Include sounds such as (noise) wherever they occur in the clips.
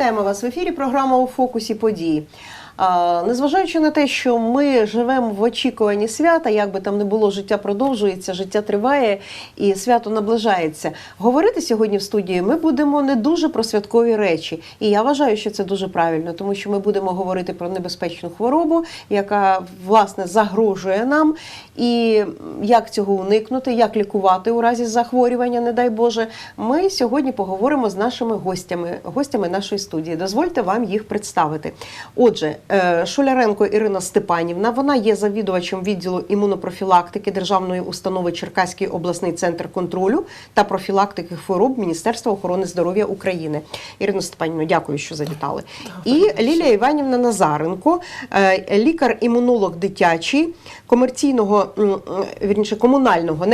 Вітаємо вас в ефірі. Програма у фокусі подій. Незважаючи на те, що ми живемо в очікуванні свята, як би там не було, життя продовжується, життя триває і свято наближається. Говорити сьогодні в студії ми будемо не дуже про святкові речі. І я вважаю, що це дуже правильно, тому що ми будемо говорити про небезпечну хворобу, яка власне загрожує нам, і як цього уникнути, як лікувати у разі захворювання, не дай Боже. Ми сьогодні поговоримо з нашими гостями, гостями нашої студії. Дозвольте вам їх представити. Отже, Шуляренко Ірина Степанівна, вона є завідувачем відділу імунопрофілактики Державної установи Черкаський обласний центр контролю та профілактики хвороб Міністерства охорони здоров'я України. Ірина Степанівна, дякую, що завітали. І Лілія Іванівна Назаренко, е, лікар-імунолог дитячий комерційного вірніше комунального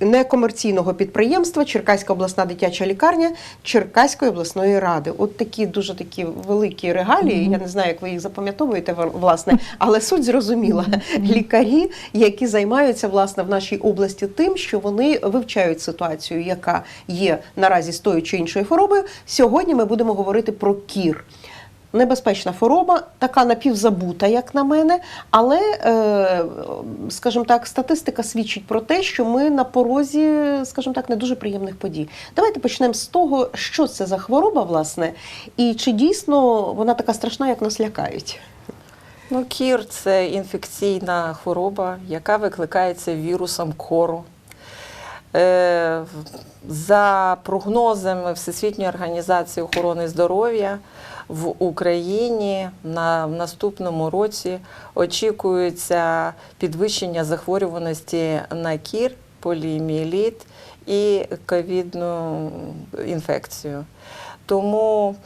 некомерційного підприємства Черкаська обласна дитяча лікарня Черкаської обласної ради. От такі дуже такі великі регалії. Я не знаю, як ви їх запам'ятовуєте власне, але суть зрозуміла. Лікарі, які займаються власне в нашій області тим, що вони вивчають ситуацію, яка є наразі з тою чи іншою хворобою. Сьогодні ми будемо говорити про кір. Небезпечна хвороба, така напівзабута, як на мене, але, е, скажімо так, статистика свідчить про те, що ми на порозі, скажімо так, не дуже приємних подій. Давайте почнемо з того, що це за хвороба, власне, і чи дійсно вона така страшна, як нас лякають. Ну, кір це інфекційна хвороба, яка викликається вірусом кору. Е, За прогнозами Всесвітньої організації охорони здоров'я в Україні на в наступному році очікується підвищення захворюваності на кір, поліомієліт і ковідну інфекцію. Тому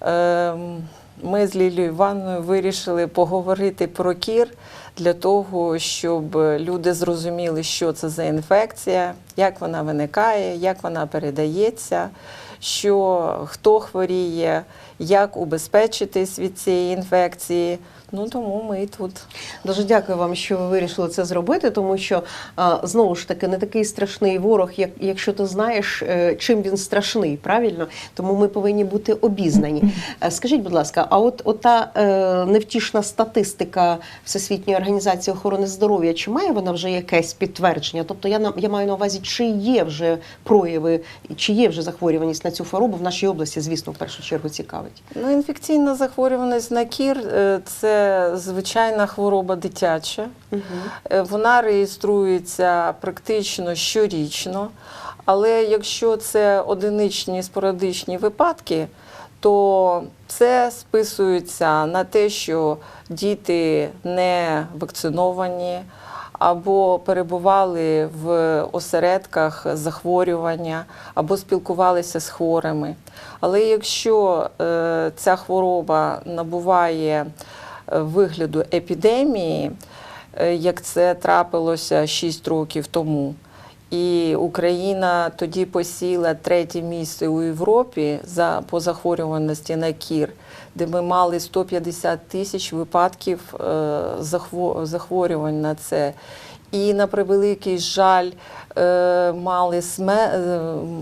ем, ми з Лілією Івановною вирішили поговорити про кір для того, щоб люди зрозуміли, що це за інфекція, як вона виникає, як вона передається, що хто хворіє, як убезпечитись від цієї інфекції. Ну тому ми тут. Дуже дякую вам, що ви вирішили це зробити, тому що знову ж таки не такий страшний ворог, як якщо ти знаєш, е, чим він страшний, правильно? Тому ми повинні бути обізнані. Е, Скажіть, будь ласка, а от ота е, невтішна статистика Всесвітньої організації охорони здоров'я, чи має вона вже якесь підтвердження? Тобто я я маю на увазі, чи є вже прояви, чи є вже захворюваність на цю хворобу в нашій області, звісно, в першу чергу цікавить. Ну, інфекційна захворюваність на кір е, це звичайна хвороба дитяча. Угу. Вона реєструється практично щорічно, але якщо це одиничні спорадичні випадки, то це списується на те, що діти не вакциновані або перебували в осередках захворювання, або спілкувалися з хворими. Але якщо е, ця хвороба набуває е, вигляду епідемії, е, як це трапилося 6 років тому. І Україна тоді посіла третє місце у Європі за по захворюваності на кір, де ми мали 150 тисяч випадків е, захворювань на це. І на превеликий жаль е, мали, сме, е,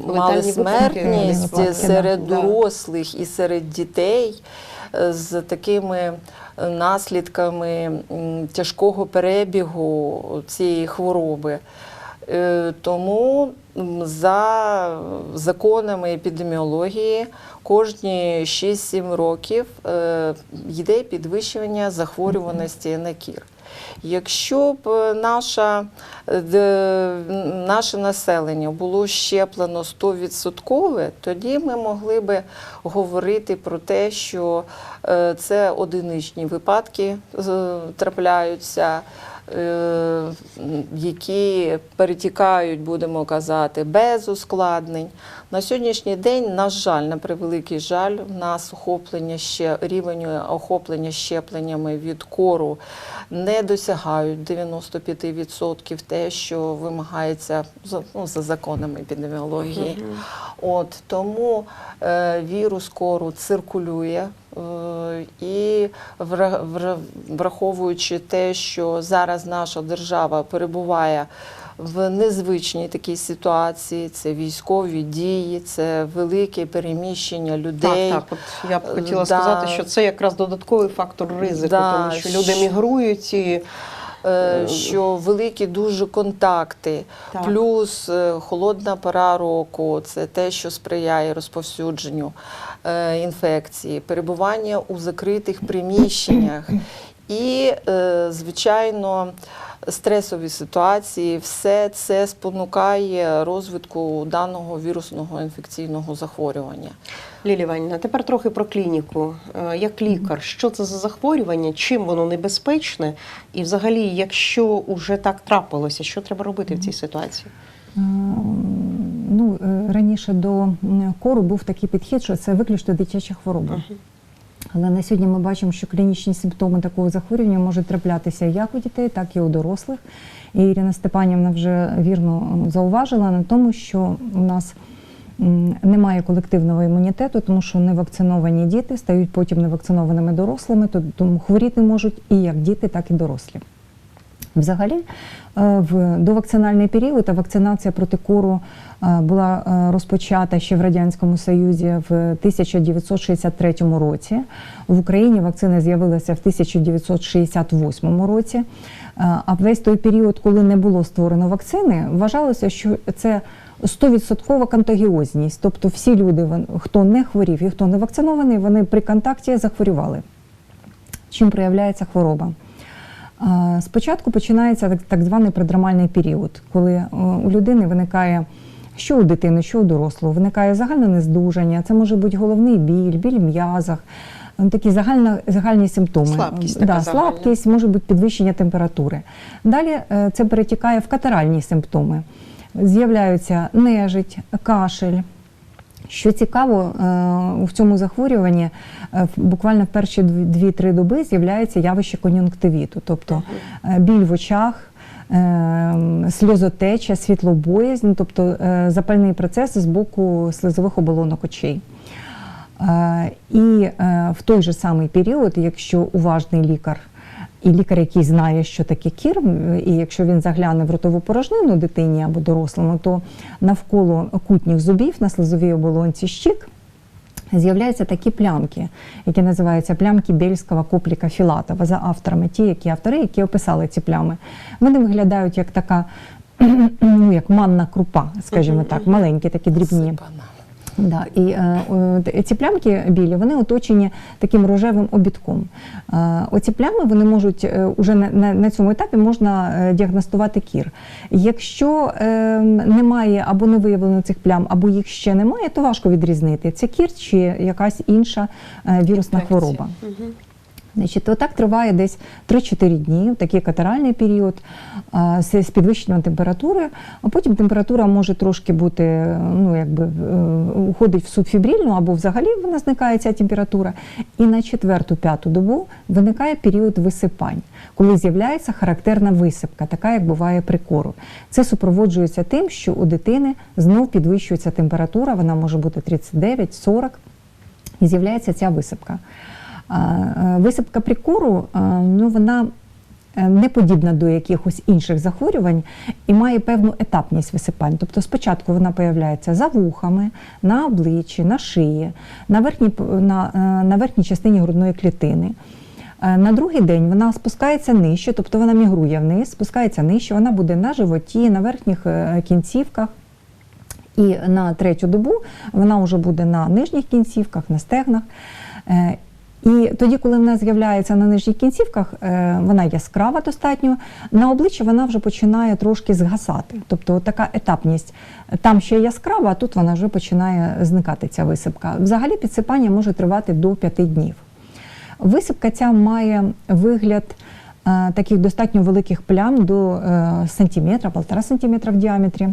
мали смертність випадки, серед да. дорослих і серед дітей з такими наслідками тяжкого перебігу цієї хвороби. Е, Тому за законами епідеміології кожні 6-7 років е, йде підвищення захворюваності на кір. Якщо б наша, е, наше населення було щеплено 100%, тоді ми могли би говорити про те, що це одиничні випадки трапляються. Е, Які перетікають, будемо казати, без ускладнень. На сьогоднішній день, на жаль, на превеликий жаль, в нас охоплення ще рівень охоплення щепленнями від кору не досягають 95% те, що вимагається за, ну, за законами епідеміології. От тому е, вірус кору циркулює. е, І вра- вра- враховуючи те, що зараз наша держава перебуває в незвичній такій ситуації. Це військові дії, це велике переміщення людей. Так, так. От я б хотіла Да. сказати, що це якраз додатковий фактор ризику, Да, тому що люди мігрують і Е, що великі дуже контакти, Так. плюс е, холодна пора року це те, що сприяє розповсюдженню е, інфекції, перебування у закритих приміщеннях і, е, звичайно, стресові ситуації, все це спонукає розвитку даного вірусного інфекційного захворювання. Лілі Іванівна, тепер трохи про клініку. Е, Як лікар, що це за захворювання, чим воно небезпечне, і взагалі, якщо вже так трапилося, що треба робити в цій ситуації? Ну, е, раніше до кору був такий підхід, що це виключно дитяча хвороба. Але на сьогодні ми бачимо, що клінічні симптоми такого захворювання можуть траплятися як у дітей, так і у дорослих. І Ірина Степанівна вже вірно зауважила на тому, що у нас немає колективного імунітету, тому що невакциновані діти стають потім невакцинованими дорослими, то- тому хворіти можуть і як діти, так і дорослі. Взагалі, е, в довакцинальний період вакцинація проти кору е, була е, розпочата ще в Радянському Союзі в 1963 році. В Україні вакцина з'явилася в 1968 році. А весь той період, коли не було створено вакцини, вважалося, що це 100% контагіозність. Тобто всі люди, хто не хворів і хто не вакцинований, вони при контакті захворювали. Чим проявляється хвороба? Спочатку починається так, званий предрамальний період, коли е, у людини виникає що у дитини, що у дорослого, виникає загальне нездужання, це може бути головний біль, біль в м'язах, е, такі загальна, загальні симптоми. Слабкість така да, загальна. слабкість, може бути підвищення температури. Далі е, це перетікає в катаральні симптоми. З'являються нежить, кашель. Що цікаво, е, в цьому захворюванні е, буквально в перші 2-3 доби з'являється явище кон'юнктивіту, тобто е, біль в очах, сльозотеча, світлобоязнь, тобто запальний процес з боку слизових оболонок очей. І в той же самий період, якщо уважний лікар і лікар, який знає, що таке кір, і якщо він загляне в ротову порожнину дитині або дорослому, то навколо кутніх зубів на слизовій оболонці щік з'являються такі плямки, які називаються плямки Бельського копліка Філатова за авторами, ті, які автори, які описали ці плями. Вони виглядають як така, (clears throat) ну як манна крупа, скажімо так, маленькі, такі дрібні. Да, і е, ці плямки білі вони оточені таким рожевим обідком. Е, оці плями вони можуть е, уже на, на, на цьому етапі можна е, діагностувати кір. Якщо е, немає або не виявлено цих плям, або їх ще немає, то важко відрізнити це кір чи якась інша е, вірусна Інфекція. хвороба. Значить, отак триває десь 3-4 дні, такий катаральний період з, підвищенням температури, а потім температура може трошки бути, ну якби е, уходить в субфібрильну або взагалі вона зникає ця температура. І на четверту-п'яту добу виникає період висипань, коли з'являється характерна висипка, така як буває при кору. Це супроводжується тим, що у дитини знов підвищується температура, вона може бути 39-40, і з'являється ця висипка. Е, Висипка при кору, е, ну, вона е, не подібна до якихось інших захворювань і має певну етапність висипань. Тобто спочатку вона появляється за вухами, на обличчі, на шиї, на верхній, на, на верхній частині грудної клітини. На другий день вона спускається нижче, тобто вона мігрує вниз, спускається нижче, вона буде на животі, на верхніх кінцівках. І на третю добу вона вже буде на нижніх кінцівках, на стегнах. І тоді, коли вона з'являється на нижніх кінцівках, е, вона яскрава достатньо. На обличчі вона вже починає трошки згасати. Тобто така етапність. Там ще яскрава, а тут вона вже починає зникати ця висипка. Взагалі підсипання може тривати до 5 днів. Висипка ця має вигляд е, таких достатньо великих плям до е, сантиметра, полтора сантиметра в діаметрі.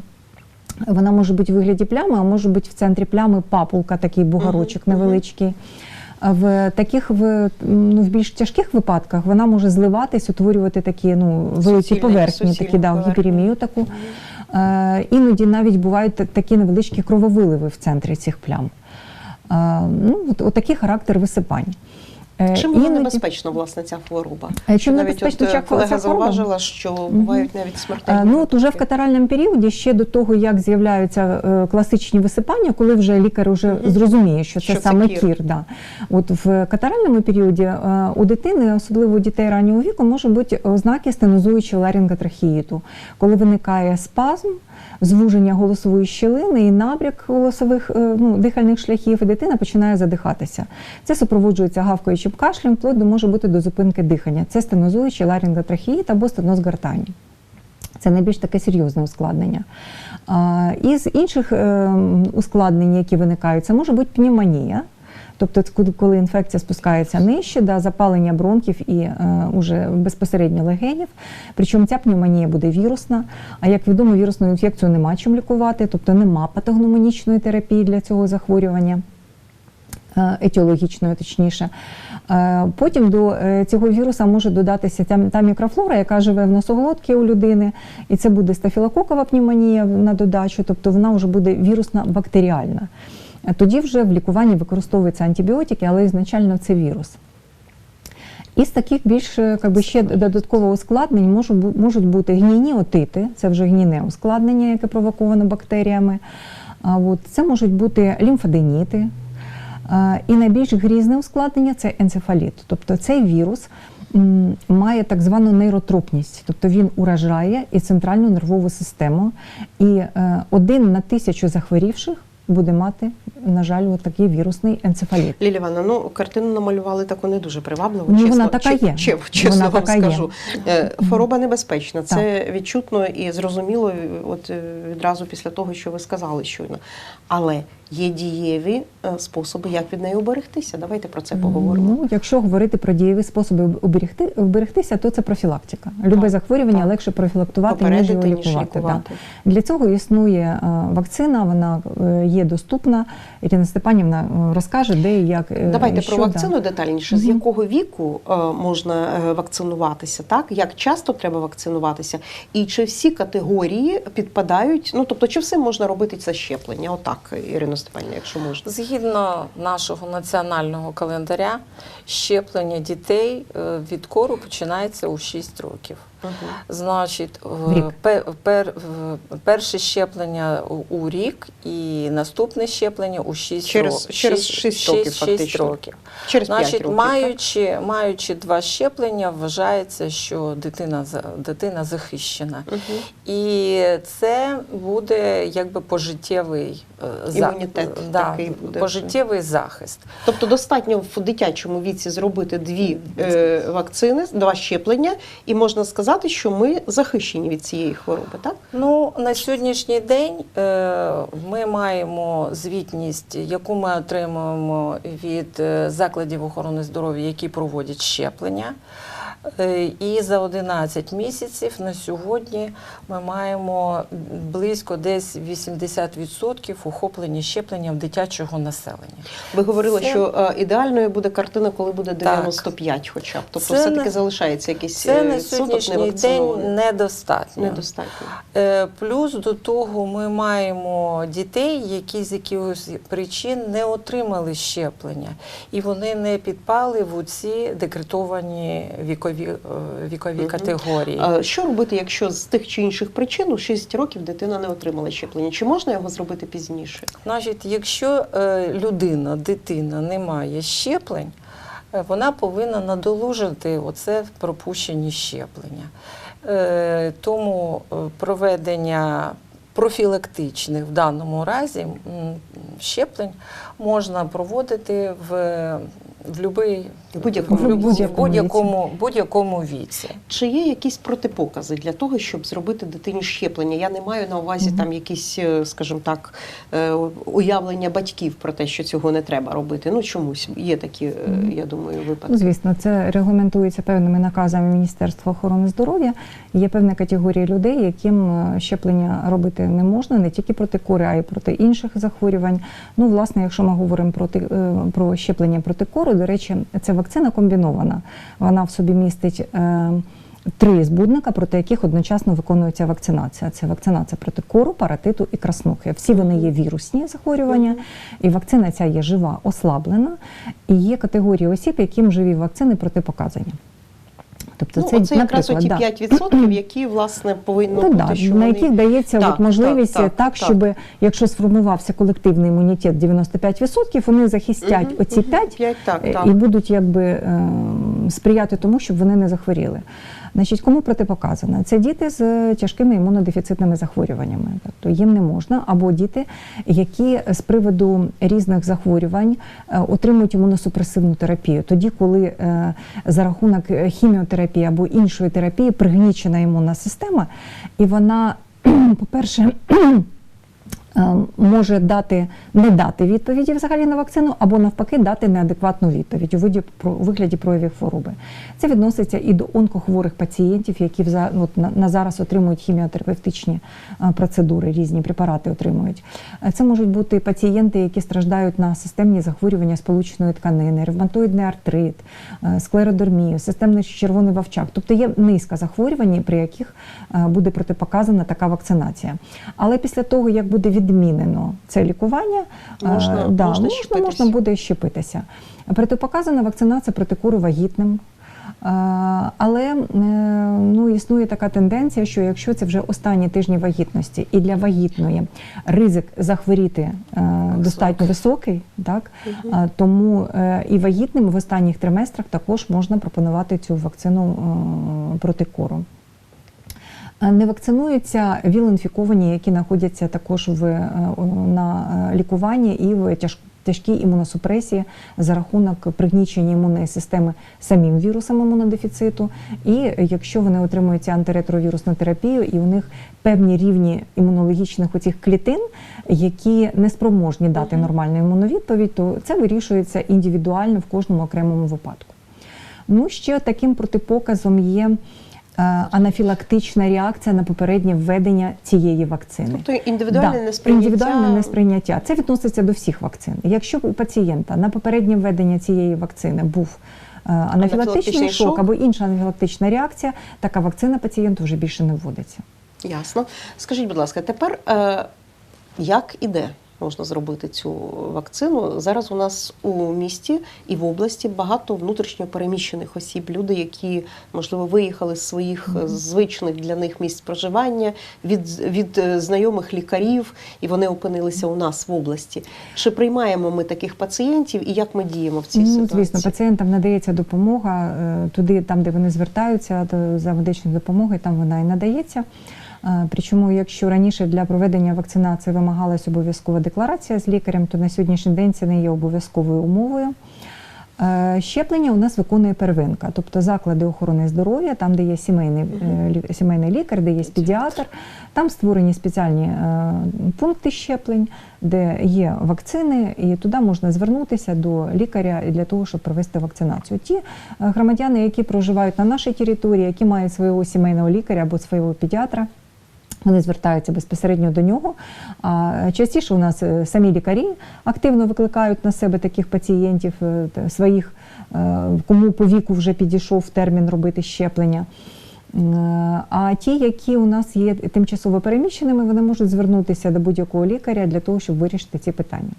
Вона може бути в вигляді плями, а може бути в центрі плями папулка, такий бугарочок невеличкий. В таких в, ну, в більш тяжких випадках вона може зливатись, утворювати такі ну, великі Суцільні- поверхні, суцільні такі да, гіперемію таку. Е, іноді навіть бувають такі невеличкі крововиливи в центрі цих плям. Е, ну, от, от такий характер висипань. Е, Чим вона небезпечна, власне, ця хвороба? Е, Чим навіть небезпечна ця е, колега зауважила, що бувають навіть смертельні. Ну, от уже в катаральному періоді, ще до того, як з'являються класичні висипання, коли вже лікар вже зрозуміє, що це саме кір. да. От в катаральному періоді у дитини, особливо у дітей раннього віку, може бути ознаки стенозуючого ларинготрахеїту, коли виникає спазм, звуження голосової щілини і набряк голосових ну, дихальних шляхів, і дитина починає задихатися. Це супроводжується гавкаючим кашлем, вплоть до може бути до зупинки дихання. Це стенозуючий ларинготрахеїт або стеноз гортані. Це найбільш таке серйозне ускладнення. А, Із інших е, ускладнень, які виникають, це може бути пневмонія. Тобто, коли- інфекція спускається нижче, да, запалення бронхів і е, уже безпосередньо легенів. Причому ця пневмонія буде вірусна. А як відомо, вірусну інфекцію нема чим лікувати, тобто нема патогномонічної терапії для цього захворювання е, етіологічної, точніше. Е, Потім до е, цього віруса може додатися та, мікрофлора, яка живе в носоглотці у людини, і це буде стафілококова пневмонія на додачу, тобто вона вже буде вірусна бактеріальна. Тоді вже в лікуванні використовуються антибіотики, але ізначально це вірус. Із таких більш как би, ще додатково ускладнень можуть, можуть бути гнійні отити, це вже гнійне ускладнення, яке провоковано бактеріями. От, це можуть бути лімфаденіти. А, І найбільш грізне ускладнення це енцефаліт. Тобто цей вірус має так звану нейротропність, тобто він уражає і центральну нервову систему. І е, один на тисячу захворівших буде мати, на жаль, такий вірусний енцефаліт. Лілі Івановна, ну картину намалювали таку не дуже привабливо. Ну, чесно, вона така є. чесно Вона вам така скажу. Е, Хвороба небезпечна. Це відчутно і зрозуміло, от е, відразу після того, що ви сказали щойно. Але є дієві е, способи, як від неї уберегтися. Давайте про це поговоримо. Ну, якщо говорити про дієві способи оберегти, оберегтися, то це профілактика. Любе Так, захворювання так. легше профілактувати, ніж Попередити, його ніж лікувати. лікувати. Да. Для цього існує е, вакцина, вона е, є доступна. Ірина Степанівна розкаже, де і як. Давайте і що, про да. вакцину детальніше. З якого віку можна вакцинуватися, так як часто треба вакцинуватися, і чи всі категорії підпадають? Ну тобто, чи все можна робити це щеплення? Отак, Ірина Степанівна, якщо можна. Згідно нашого національного календаря, щеплення дітей е, від кору починається у 6 років. Мгм. Значить, пер, пер, перше щеплення у- рік і наступне щеплення у 6 Через- років. через шість років фактично. років. Через 5 Значить, років. маючи, маючи два щеплення, вважається, що дитина, дитина захищена. так? Мгм. І це буде якби пожиттєвий е, Імунітет да, такий буде. пожиттєвий захист. Тобто достатньо в дитячому віці зробити дві е, вакцини, два щеплення, і можна сказати, що ми захищені від цієї хвороби, так? Ну на сьогоднішній день е, ми маємо звітність, яку ми отримуємо від е, закладів охорони здоров'я, які проводять щеплення. Е, І за 11 місяців на сьогодні ми маємо близько десь 80% охоплення щепленням дитячого населення. Ви говорили, Це- що е, ідеальною буде картина, коли буде Так. 95 хоча б. Тобто Це все-таки на- залишається якийсь Це е, на сьогоднішній день недостатньо. недостатньо. Плюс до того ми маємо дітей, які з якихось причин не отримали щеплення, і вони не підпали в ці декретовані вікові, е, вікові категорії. А Що робити, якщо з тих чи інших причин у 6 років дитина не отримала щеплення? Чи можна його зробити пізніше? Значить, якщо е, людина, дитина не має щеплень, е, вона повинна надолужити оце пропущені щеплення. Тому проведення профілактичних в даному разі щеплень можна проводити в, в, В будь-якому в, в будь-якому, будь-якому віці. Чи є якісь протипокази для того, щоб зробити дитині щеплення? Я не маю на увазі Мгм. там якісь, е, скажімо так, е, уявлення батьків про те, що цього не треба робити. Ну чомусь є такі, е, Мгм. я думаю, Ну, випадки. звісно, це регламентується певними наказами Міністерства охорони здоров'я. Є певна категорія людей, яким щеплення робити не можна не тільки проти кори, а й проти інших захворювань. Ну, власне, якщо ми говоримо проти про щеплення проти кори, до речі, це вакцина комбінована. Вона в собі містить. е, три збудника, проти яких одночасно виконується вакцинація. Це вакцинація проти кору, паратиту і краснухи. Всі вони є вірусні захворювання, і вакцина ця є жива, ослаблена, і є категорії осіб, яким живі вакцини протипоказані. Тобто Ну, це, оце якраз наприклад, оті да. 5%, які, власне, повинно Ну, бути, да, що на вони... яких дається Так, от можливість так, так, так, так. щоб якщо сформувався колективний імунітет 95%, вони захистять угу, оці угу, 5 5 так, і так. будуть якби е, сприяти тому, щоб вони не захворіли. Значить, кому протипоказано? Це діти з тяжкими імунодефіцитними захворюваннями. Тобто їм не можна, або діти, які з приводу різних захворювань е, отримують імуносупресивну терапію. Тоді, коли е, за рахунок е, хіміотерапії або іншої терапії пригнічена імунна система, і вона, (clears throat) по-перше, е, може дати не дати відповіді взагалі на вакцину, або навпаки дати неадекватну відповідь у виді про вигляді проявів хвороби. Це відноситься і до онкохворих пацієнтів, які ну, от, на, на зараз отримують хіміотерапевтичні е, процедури, різні препарати отримують. Е, Це можуть бути пацієнти, які страждають на системні захворювання сполучної тканини, ревматоїдний артрит, е, склеродермію, системний червоний вовчак. Тобто є низка захворювань, при яких е, буде протипоказана така вакцинація. Але після того, як буде відмінено це лікування, е, Можна- да, можна можна, можна буде щепитися. Протипоказана вакцинація проти кору вагітним. Е, Але е, ну, існує така тенденція, що якщо це вже останні тижні вагітності і для вагітної ризик захворіти е, достатньо високий, так е, тому і вагітним в останніх триместрах також можна пропонувати цю вакцину проти кору. Не вакцинуються віл-інфіковані, які знаходяться також в, е, на е, лікуванні і в тяжкій імуносупресії за рахунок пригнічення імунної системи самим вірусом імунодефіциту. І якщо вони отримують антиретровірусну терапію, і у них певні рівні імунологічних оцих клітин, які не спроможні дати нормальну імунну відповідь, то це вирішується індивідуально в кожному окремому випадку. Ну, ще таким протипоказом є анафілактична реакція на попереднє введення цієї вакцини. Тобто індивідуальне Да, несприйняття. індивідуальне несприйняття. Це відноситься до всіх вакцин. Якщо у пацієнта на попереднє введення цієї вакцини був е, анафілактичний шок шок. або інша анафілактична реакція, така вакцина пацієнту вже більше не вводиться. Ясно. Скажіть, будь ласка, тепер е, як і де можна зробити цю вакцину? Зараз у нас у місті і в області багато внутрішньо переміщених осіб, люди, які можливо виїхали з своїх е, звичних для них місць проживання від, від е, знайомих лікарів, і вони опинилися у нас в області. Чи приймаємо ми таких пацієнтів і як ми діємо в цій ну, ситуації? звісно, пацієнтам надається допомога е, туди, там, де вони звертаються за медичною допомогою, там вона і надається. Е, Причому, якщо раніше для проведення вакцинації вимагалась обов'язкова декларація з лікарем, то на сьогоднішній день це не є обов'язковою умовою. Е, Щеплення у нас виконує первинка, тобто заклади охорони здоров'я, там, де є сімейний, е, сімейний лікар, де є педіатр, там створені спеціальні пункти щеплень, де є вакцини, і туди можна звернутися до лікаря для того, щоб провести вакцинацію. Ті громадяни, які проживають на нашій території, які мають свого сімейного лікаря або свого педіатра. Вони звертаються безпосередньо до нього. А частіше у нас е, самі лікарі активно викликають на себе таких пацієнтів е, своїх, е, кому по віку вже підійшов термін робити щеплення. А ті, які у нас є тимчасово переміщеними, вони можуть звернутися до будь-якого лікаря для того, щоб вирішити ці питання.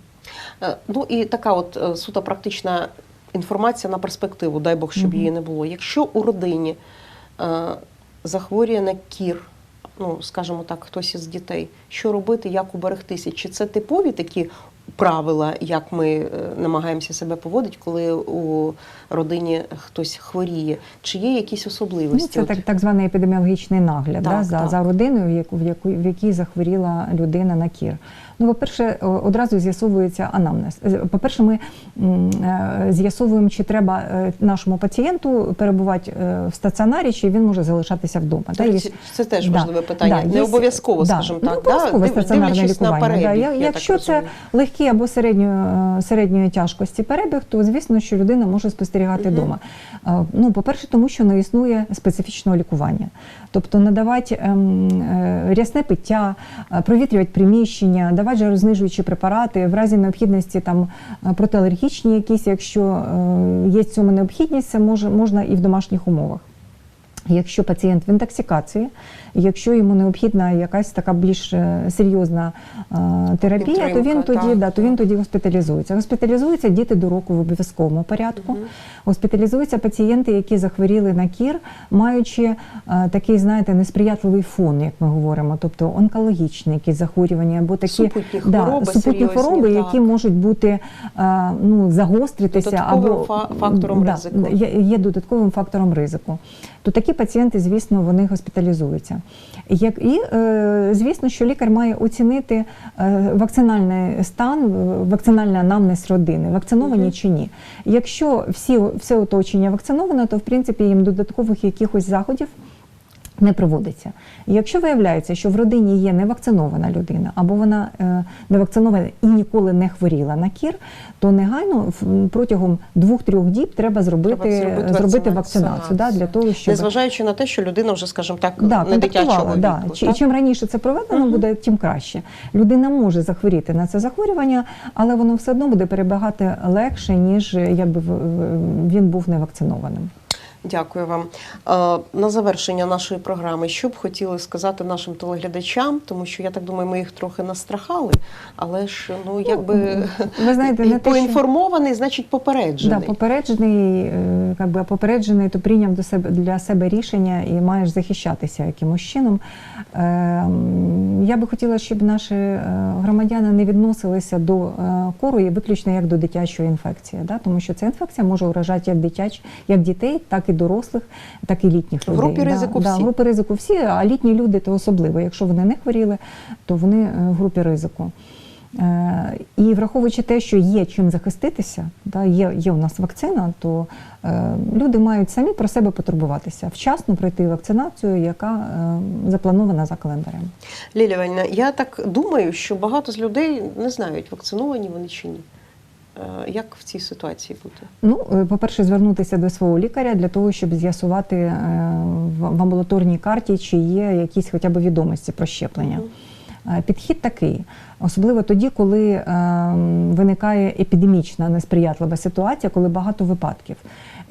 Ну і така от суто практична інформація на перспективу, дай Бог, щоб Мгм. її не було. Якщо у родині захворює на кір, ну скажімо так, хтось із дітей, що робити, як уберегтися? Чи це типові такі правила, як ми е, намагаємося себе поводити, коли у родині хтось хворіє? Чи є якісь Ну, особливості? це так, так званий епідеміологічний нагляд Так, да, за, так. за родиною, в, яку, в, яку, в якій захворіла людина на кір. Ну, по-перше, одразу з'ясовується анамнез. Е, По-перше, ми е, з'ясовуємо, чи треба е, нашому пацієнту перебувати в стаціонарі, чи він може залишатися вдома. Да, є- Це, це теж Да, важливе питання. да, не обов'язково, да, скажімо не так. обов'язково да? стаціонарне лікування. перебіг, Да. я Я- так Якщо це легкий або середньої, середньої тяжкості перебіг, то звісно, що людина може спостерігати вдома. Е, Ну, по-перше, тому що не існує специфічного лікування. Тобто надавати ем, рясне пиття, провітрювати приміщення, давати жарознижуючі препарати, в разі необхідності там е, протиалергічні якісь, якщо е, є в цьому необхідність, це може, можна і в домашніх умовах. Якщо пацієнт в інтоксикації, якщо йому необхідна якась така більш е, серйозна е, терапія, то він тоді так, да, то він тоді госпіталізується. Госпіталізуються діти до року в обов'язковому порядку. Госпіталізуються пацієнти, які захворіли на кір, маючи е, такий, знаєте, несприятливий фон, як ми говоримо, тобто онкологічні якісь захворювання або такі Супутні хвороби супутні хвороби, так. які можуть бути ну, загостритися Додатковим або фа- фактором да, ризику. Є, є додатковим фактором ризику. То такі пацієнти, звісно, вони госпіталізуються. Як і е, звісно, що лікар має оцінити е, вакцинальний стан, е, вакцинальний анамнез родини, вакциновані чи ні. Якщо всі все оточення вакциновано, то в принципі їм додаткових якихось заходів не проводиться. Якщо виявляється, що в родині є невакцинована людина, або вона е, не вакцинована і ніколи не хворіла на кір, то негайно в- протягом двох-трьох діб треба зробити, Треба зробити зробити вакцинацію. вакцинацію да, для того, щоб Незважаючи на те, що людина вже, скажімо так, да, не дитячого. Да. віку. Чи- так? Чим раніше це проведено Мгм. буде, тим краще. Людина може захворіти на це захворювання, але воно все одно буде перебігати легше, ніж е, якби він був невакцинованим. Дякую вам. Е, На завершення нашої програми, що б хотіли сказати нашим телеглядачам, тому що я так думаю, ми їх трохи настрахали, але ж ну якби Ви знаєте, (laughs) не поінформований, значить попереджений. Да, попереджений, е, как би, попереджений, то прийняв до себе для себе рішення і маєш захищатися якимось чином. Е, Я би хотіла, щоб наші громадяни не відносилися до кору і виключно як до дитячої інфекції, да? тому що ця інфекція може уражати як дитяч, як дітей, так і дорослих, так і літніх людей. групі да, ризику да, всі. в групі ризику всі, а літні люди то особливо. Якщо вони не хворіли, то вони е, в групі ризику. Е, І враховуючи те, що є чим захиститися, да, є, є у нас вакцина, то е, люди мають самі про себе потурбуватися, вчасно пройти вакцинацію, яка е, запланована за календарем. Лілія Іванівна, я так думаю, що багато з людей не знають, вакциновані вони чи ні. Е, Як в цій ситуації бути? Ну, е, по-перше, звернутися до свого лікаря для того, щоб з'ясувати е, в амбулаторній карті, чи є якісь хоча б відомості про щеплення. Підхід такий, особливо тоді, коли е, виникає епідемічна несприятлива ситуація, коли багато випадків.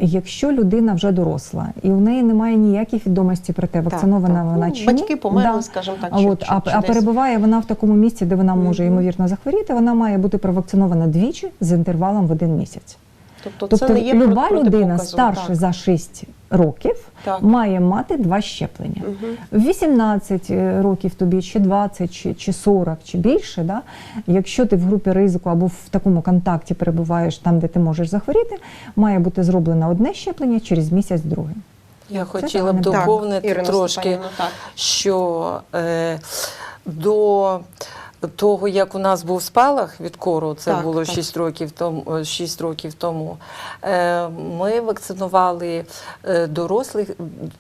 Якщо людина вже доросла і в неї немає ніяких відомості про те, вакцинована так. вона Ну, чи батьки померли, да. скажімо так, чи- от, чи- а, чи а перебуває вона в такому місці, де вона може ймовірно захворіти, вона має бути провакцинована двічі з інтервалом в один місяць. Тобто, Тобто це не є люба людина так. за 6 років Так. має мати два щеплення. В 18 років тобі, чи 20, чи, чи 40, чи більше, да? якщо ти в групі ризику або в такому контакті перебуваєш там, де ти можеш захворіти, має бути зроблено одне щеплення через місяць друге. Я хотіла б. Так, доповнити трошки, так. що е, до того, як у нас був спалах від кору, це Так, було так. 6 років тому, 6 років тому, е, ми вакцинували е, дорослих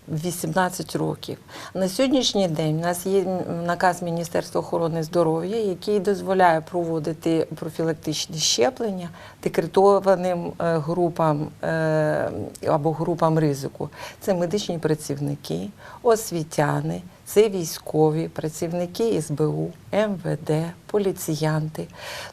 18 років. На сьогоднішній день у нас є наказ Міністерства охорони здоров'я, який дозволяє проводити профілактичні щеплення декретованим е, групам е, або групам ризику. Це медичні працівники, освітяни, це військові, працівники СБУ, МВД, поліціянти,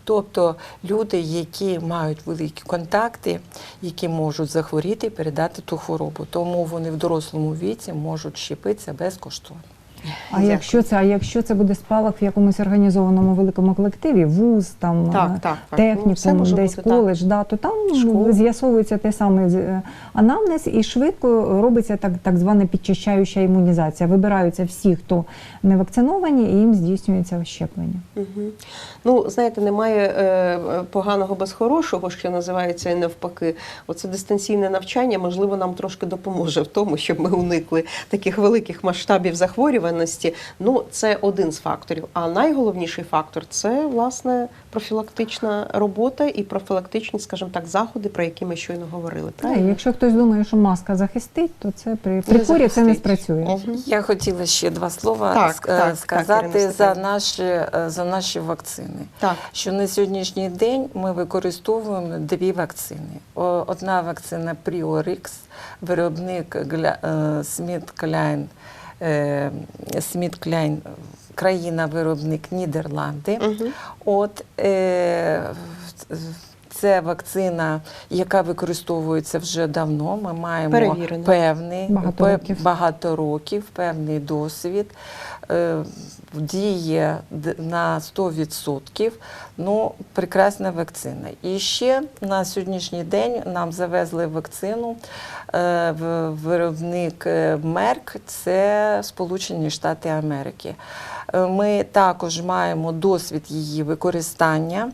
тобто люди, які мають великі контакти, які можуть захворіти і передати ту хворобу. Тому вони в дорослому віці можуть щепитися безкоштовно. А Дякую. якщо це, а якщо це буде спалах в якомусь організованому великому колективі, вуз, там Так, е, так, так. Ну, технікум, може десь бути, так. коледж, да, то там Школа. з'ясовується те саме е, анамнез і швидко робиться так, так звана підчищаюча імунізація. Вибираються всі, хто не вакциновані, і їм здійснюється щеплення. Мгм. Ну, знаєте, немає е, поганого без хорошого, що називається і навпаки. Оце дистанційне навчання, можливо, нам трошки допоможе в тому, щоб ми уникли таких великих масштабів захворюваності. Ну, це один з факторів. А найголовніший фактор це власне профілактична робота і профілактичні, скажімо так, заходи, про які ми щойно говорили. Правильно? якщо хтось думає, що маска захистить, то це при, при корі це не спрацює. Я хотіла ще два слова Так, ск- так, так, сказати Ірина за, наші, е, за наші вакцини. Так. Що на сьогоднішній день ми використовуємо дві вакцини. Одна вакцина Priorix, виробник е, Сміт Кляйн, Сміт Кляйн, країна-виробник Нідерланди. Угу. От е, це вакцина, яка використовується вже давно. Ми маємо Перевірено. певний Багато років. багато років, певний досвід. Е, Діє на 100%. Ну, прекрасна вакцина. І ще на сьогоднішній день нам завезли вакцину. е, в- Виробник Мерк це Сполучені Штати Америки. Е, Ми також маємо досвід її використання.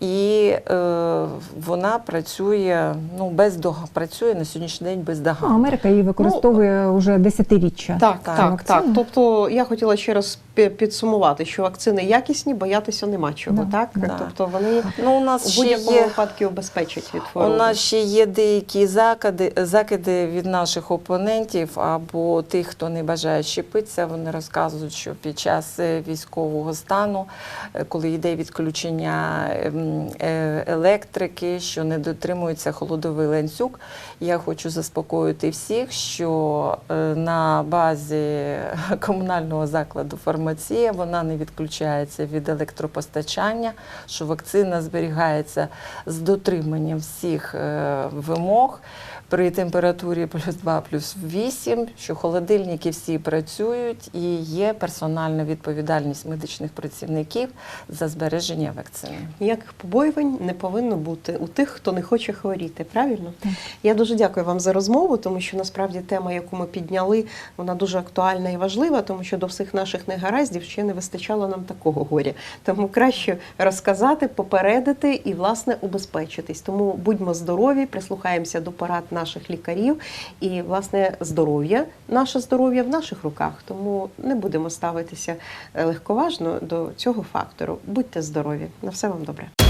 І е, вона працює ну бездога працює на сьогоднішній день Ну, бездоганно. Америка її використовує вже десятиріччя. Так, Так, так, так. Тобто я хотіла ще раз підсумувати, що вакцини якісні, боятися нема чого, Да, так? да. Тобто вони Ну, у нас в ще будь-якому є випадку обезпечать від У нас ще є деякі закиди, закиди від наших опонентів або тих, хто не бажає щепитися. Вони розказують, що під час е, військового стану, е, коли йде відключення ем, електрики, що не дотримується холодовий ланцюг. Я хочу заспокоїти всіх, що е, на базі (laughs) комунального закладу фармація вона не відключається від електропостачання, що вакцина зберігається з дотриманням всіх е, вимог при температурі плюс 2, плюс 8, що холодильники всі працюють і є персональна відповідальність медичних працівників за збереження вакцини. Ніяких побоювань не повинно бути у тих, хто не хоче хворіти. Правильно? Я дуже дякую вам за розмову, тому що насправді тема, яку ми підняли, вона дуже актуальна і важлива, тому що до всіх наших негараздів ще не вистачало нам такого горя. Тому краще розказати, попередити і власне убезпечитись. Тому будьмо здорові, прислухаємося до порад наших лікарів, і власне здоров'я, наше здоров'я в наших руках. Тому не будемо ставитися е, легковажно до цього фактору. Будьте здорові. На все вам добре.